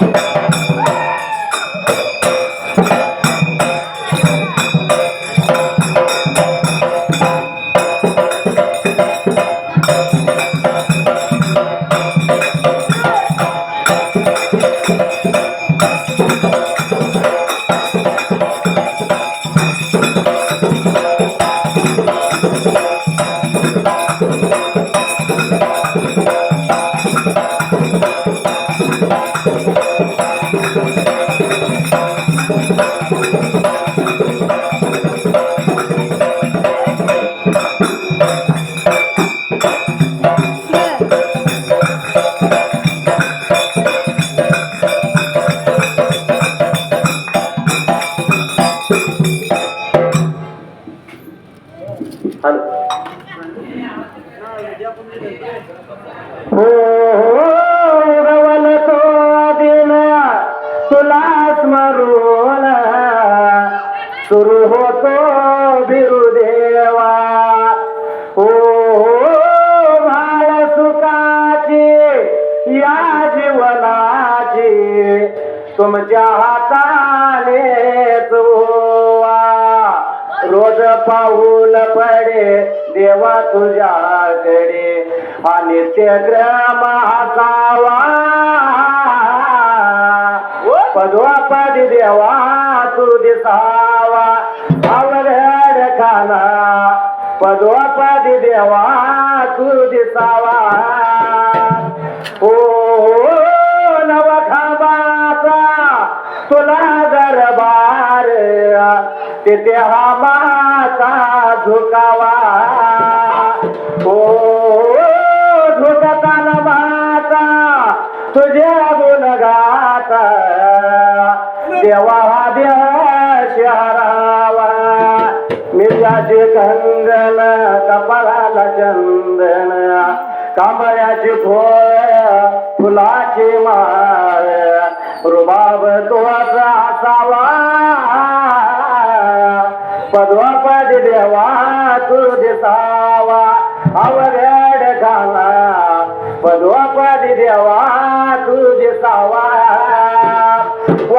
you नित्यग्र महासावा. पदोपदी देवा तू दिसावा अवघड खाना पदोपदी देवा तू दिसावा हो नवखाबाचा तुला दरबार. तिथे हा माता झुकावा. ओ जगतान माता तुझ्या गुणगाता देवा देवा शहरावा मिर्याचे कंगन कपाळाला चंदन. कांबळ्याची फळ फुलाची माळ. रुबाब तुझा असावा. पद्मपद देवा तू दिसावा. अवघड घाला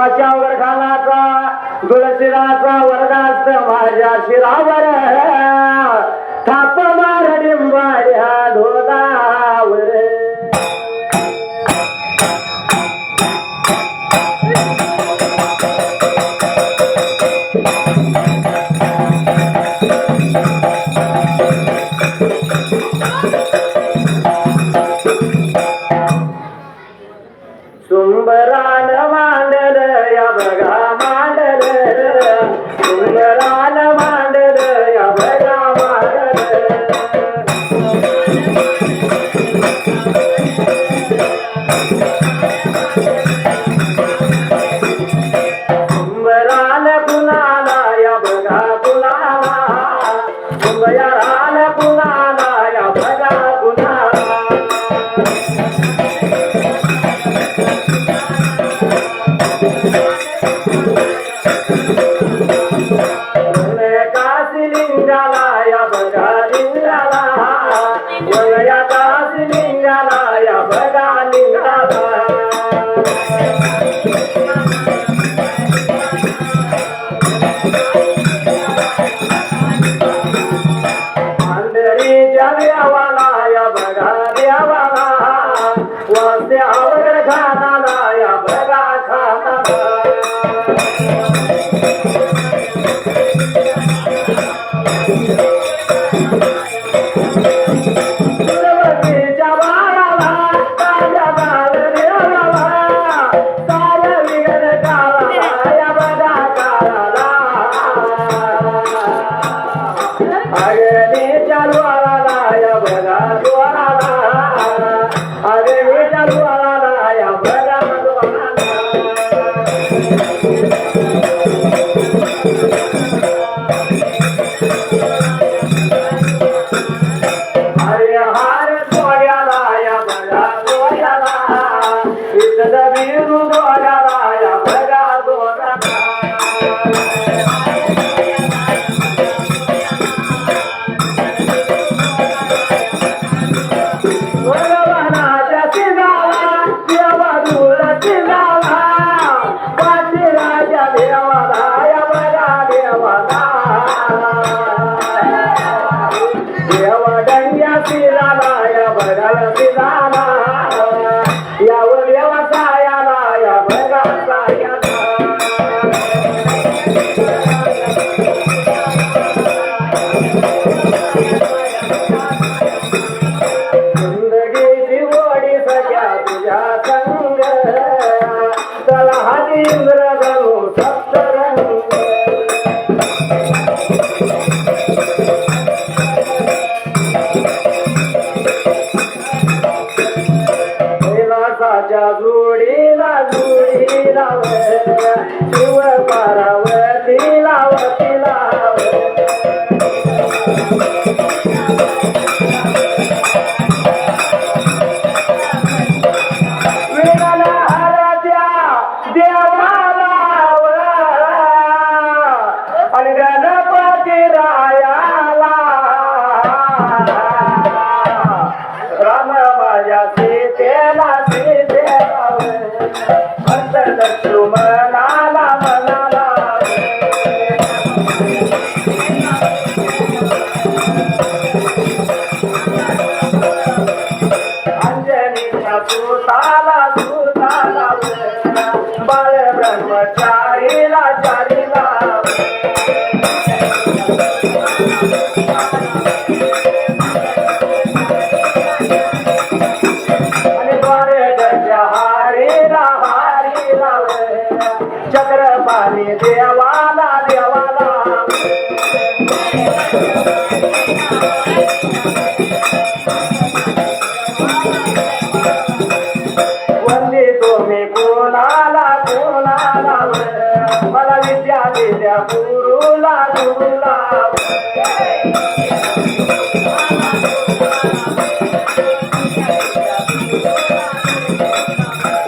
वाशावर खानाचा तुळशीराचा वरदास्त माझ्या शिरावर. थाप tu ira re tu e para u आला तू झाला बाळ ब्रह्मचार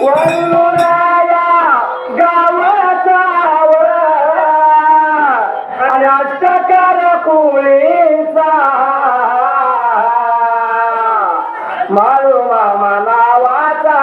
वंदुराया गावाचा मामा नावाचा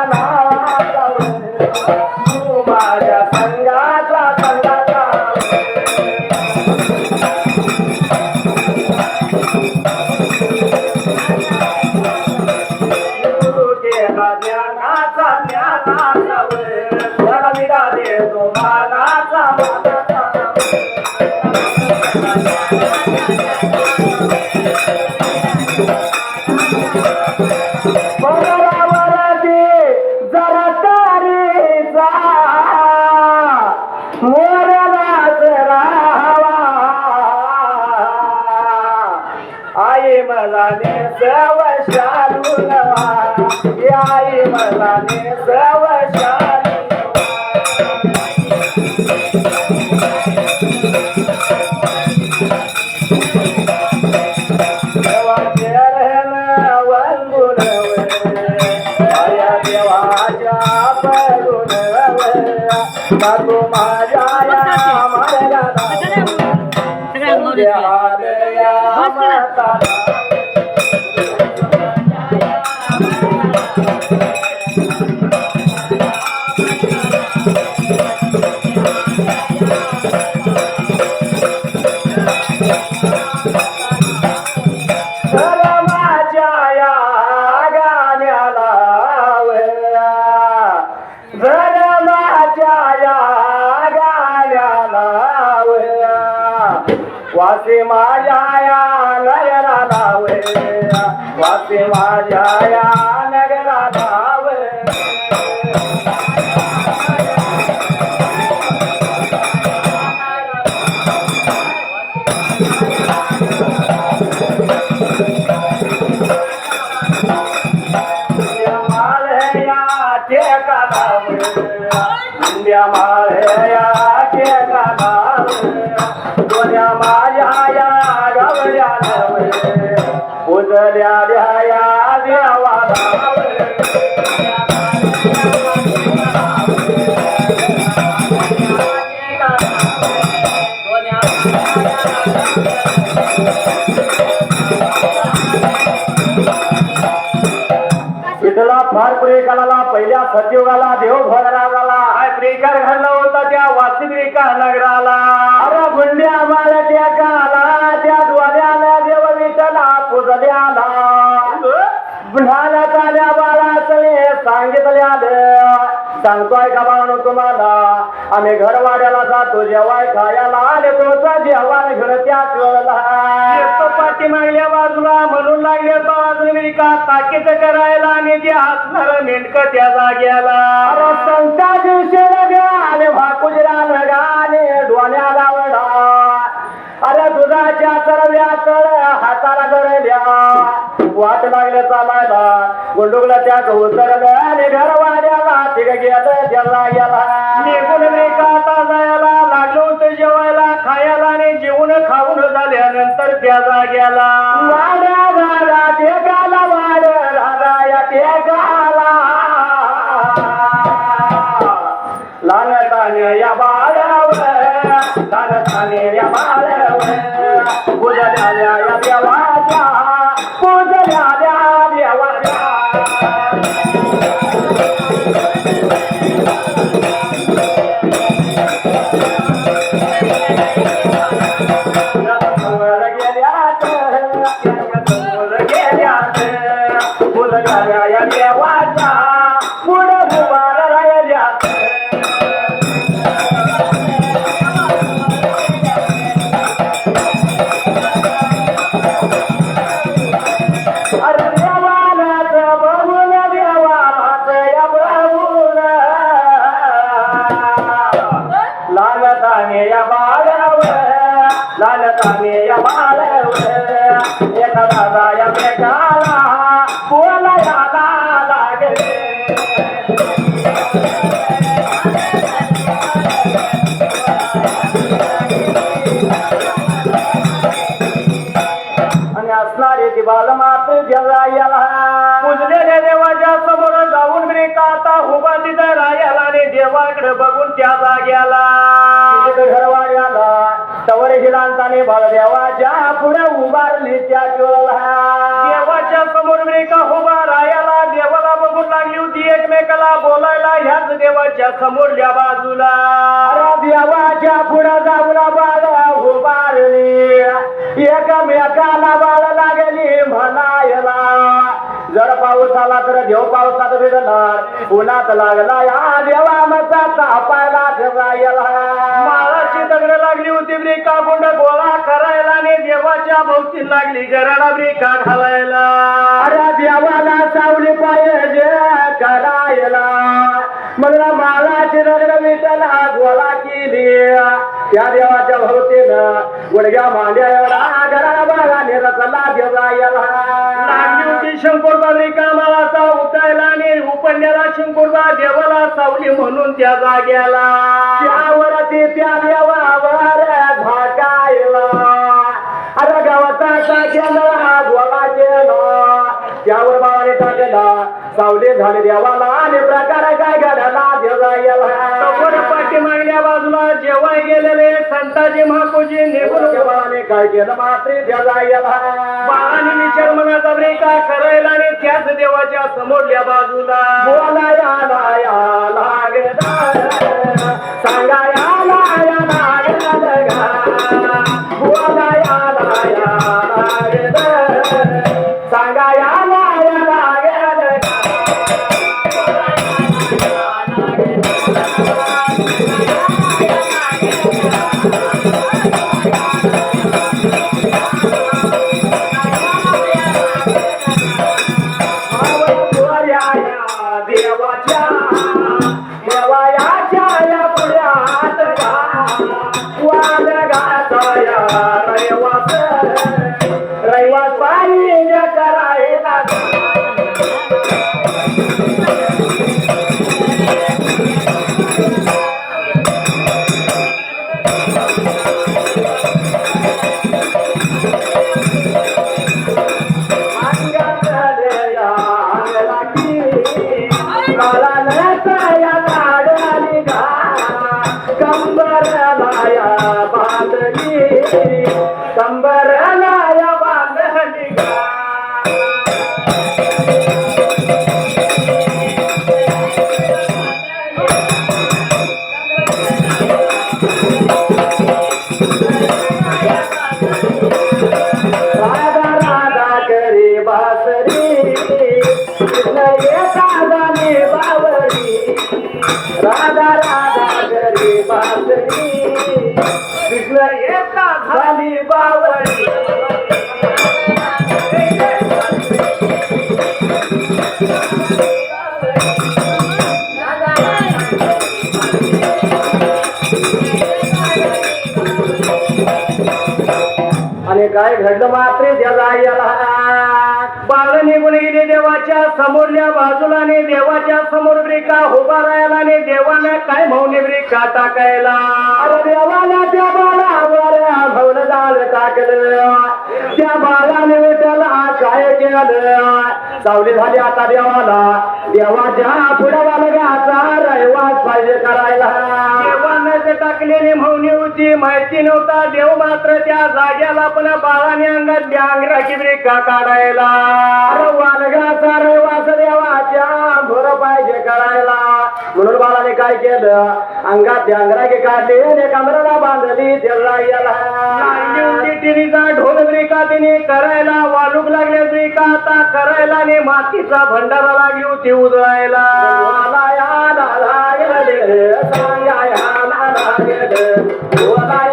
thank तू इंद्या माळ्या टेकाला दोन्या माझ्या या उजल्या फार पहिल्या सतयुगाला देव भगराला प्रियकार घडला होता त्या वासिक नगराला. अरे गुंड्या माला त्या काला त्या द्वाऱ्याला देव विठला पुजल्याला बुढाला आल्या बाळासले सांगितल्या सांगतोय का बाळू तुम्हाला? आम्ही घरवाड्याला जातो जेवाय खायला आले तुमचा जेवण घेऊन त्याच वेळेला पाठी मागल्या बाजूला म्हणून लागले बाजूला का ताकीद करायला आणि ते हसणार मेंढक त्या जाग्याला. संता दिवशी लगाले वाट लागल्या चालायला. गुंडुकला त्या उतरलं आणि घरवाड्याला तिघ वेग गेलं त्याला गेला निघून मी का जायला लागलो होतं जेवायला खायला आणि जेवण खाऊन झाल्यानंतर त्या जाग्याला. उभा तिथं राहायला आणि देवाकडे बघून त्या जाग्याला. घरवाड्याला तवर हिलांताने बाळदेवाच्या पुढे उभारली त्या देवाच्या समोर मी का उभा राहायला देवाला बघून लागली होती एकमेकाला बोलायला ह्याच देवाच्या समोरल्या बाजूला. देव पावसात भिजणार उन्हात लागला या देवा मचा तापायला ठेवायला माळाची दगड लागली होती ब्रिका कुंड गोळा करायला आणि देवाच्या भोवती लागली घराला ब्रिका घालायला? अरे देवाला सावली पाहिजे करायला. मला मालाची रगड विठला गोळा केली. त्या देवाच्या भोवतीनं गुडघ्या मांड्या एवढा घरा बागा निरसला देवायला. लागली होती शंकरबा ब्रिका माळाचा उठायला उपन्याला शंकरबा देवाला सावली म्हणून त्या जाग्याला. त्यावरती त्या देवावर झाकायला. अरे गावाचा टाकेला गोळा केला. त्यावर बाबाने टाकला. सावली झाले देवाला आणि प्रकार काय घडला देवायला समोर पाठीमागल्या बाजूला जेवाय गेलेले संताजी महापूजी निघून देवाने काय केलं? मात्र देवायला बाळाने विचार मनाचा ब्रेका देवाच्या समोरल्या बाजूला. बोलायला पाणी करायला काय घडलं मात्र त्या बाळ निघून गेली देवाच्या समोरल्या बाजूला ने देवाच्या समोर ब्रेका उभा राहायला आणि देवानं काय भाऊने ब्रेका टाकायला? अरे देवाला त्या बाळावर भवन झालं टाकलं. त्या बाळाने त्याला काय केलं? सावली झाली आता देवाला. देवाच्या पुढे बालगाचा रहिवास पाहिजे करायला. देवानं टाकलेली मौनी होती माहिती नव्हता देव मात्र त्या जाग्याला पण बाळाने अंगात अंगराची ब्रिका काढायला. अरे वालगाचा रहिवास देवाच्या भर पाहिजे करायला. म्हणून बाळाने काय केलं? अंगात अंगराकी काढली आणि कमराला बांधली. टिरीचा ढोल ब्रिका तिने करायला. वालूक लागले ब्रिका. आता करायला आणि मातीचा भंडारा लागली होती उजळायला. अरे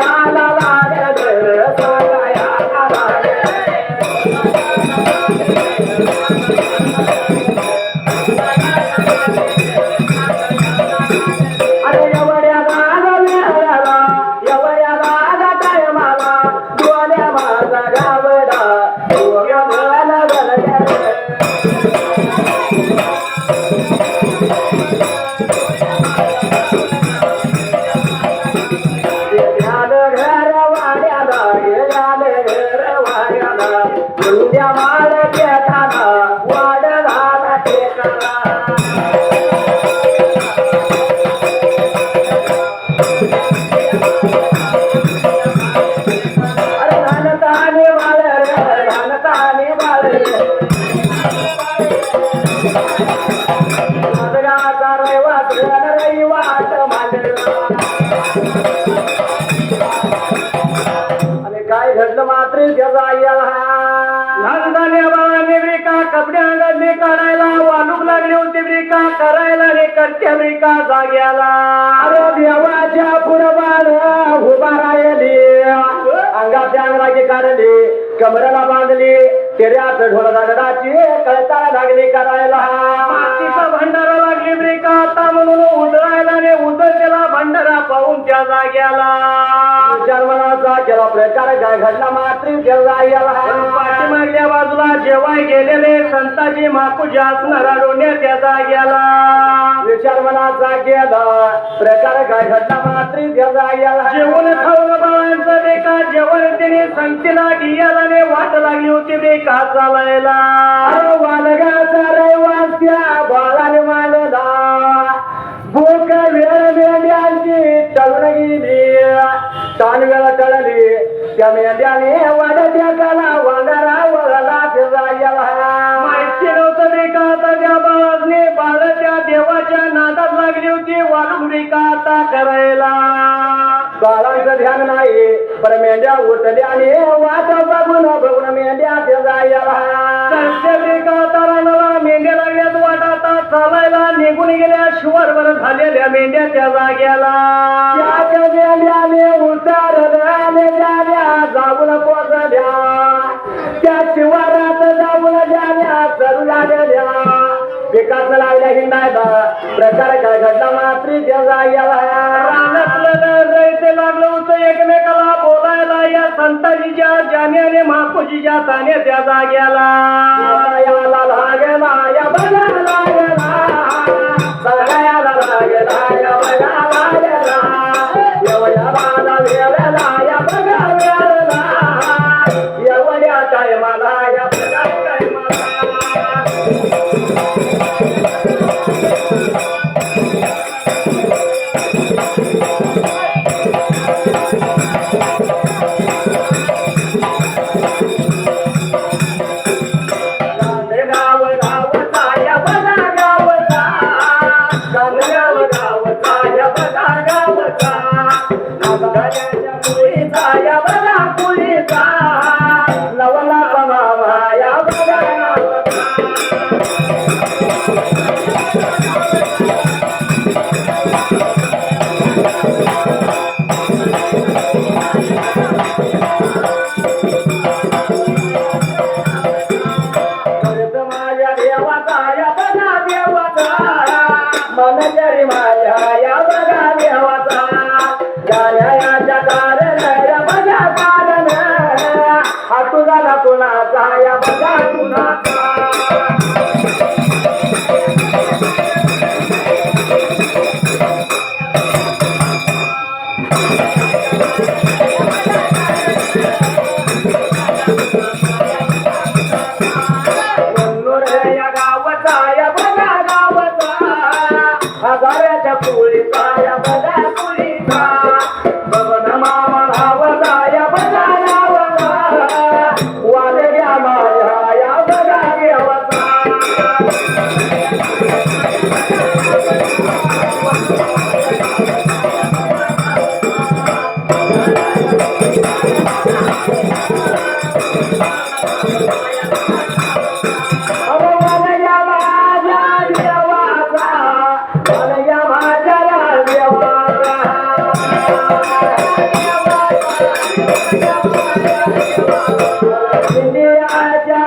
गेला. अरे देवाच्या पुरबान उभा राहिली. अंगाच्या अंगराची काढली कमरेला बांधली. तेऱ्यात ढोल दगडाची लागली करायला. मातीचा भंडारा लागली ब्रेका. आता म्हणून उजळायला आणि केला भंडारा पाहून त्या जाग्याला. जन्मनाचा केला प्रकार काय घडला मात्र केला याला. पाठीमागल्या बाजूला जेवाय गेलेले संताजी माकुजा असणारा डोण्या त्या जाग्याला विचार मनाचा केला प्रकार काय घडला मात्र त्याचा याला. जेवण खाऊन बाळांचं बेका जेवण तिने संगतीला गियाला ने वाट लागली होती बेका चालायला. वालगाचा रहिवास त्या बाळाने मांडला भूक वेळ मेंढ्यांची तळून गेली ताण वेळ टळली त्या मेंढ्याने वाड्याच्या काला वांगारा माहिती नव्हतं बेका आता त्या बाळाने बाळ त्या देवाच्या नादात लागली होती वालून का आता करायला. बाळांचं ध्यान नाही पण मेंढ्या उठल्या आणि वाचा बघून बघून मेंढ्या फिरायला त्यांच्या बेका आता रानाला मेंढ्या लागल्यात चालायला निघून गेल्या शिवरवर झालेल्या मेंढ्या त्या जाग्याला. उतारल्याने जाण्या जाऊन पोचल्या त्या शिवारात जाऊन जाण्या चरू लागल्या पिकात लागल्या हिंडायला प्रकार काय घडला मात्री त्या जाग्याला? दैत्य लागलं होतं एकमेकाला बोलायला. या संताजीच्या जाण्याने महापूजीच्या ताने त्या जाग्याला. इंडियाच्या